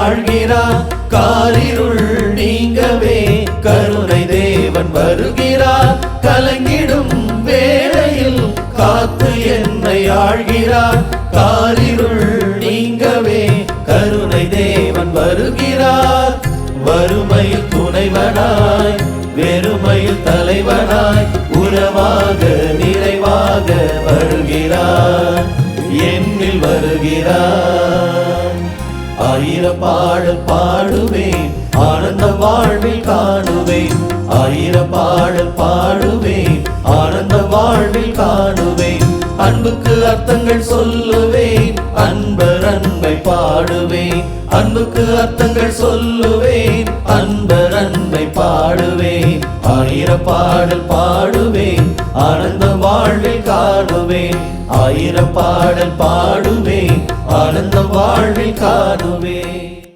வாழ்கிறார் காரிருள் நீங்கவே கருணை தேவன் வருகிறார். கலங்கிடும் வேளையில் காத்து என்னை ஆழ்கிறார். காரிருள் நீங்கவே கருணை தேவன் வருகிறார். வறுமையில் துணைவனாய் வெறுமையில் தலைவனாய் உறவாக நிறைவாக வருகிறார். என்னில் வருகிறார். ஆயிர பாடல் பாடுவேன் ஆனந்த வாழ்வில் காணுவேன். ஆயிர பாடல் பாடுவேன் ஆனந்த வாழ்வில் காணுவேன். அன்புக்கு அர்த்தங்கள் சொல்லுவேன் அன்பர் அன்பை பாடுவேன். அன்புக்கு அர்த்தங்கள் சொல்லுவேன் அன்பர் அன்பை பாடுவேன். ஆயிர பாடல் பாடுவேன் ஆனந்த வாழ்வில் காணுவேன். ஆயிர பாடல் பாடுவேன். ஆனந்த வாழ்வில் காணுவேன்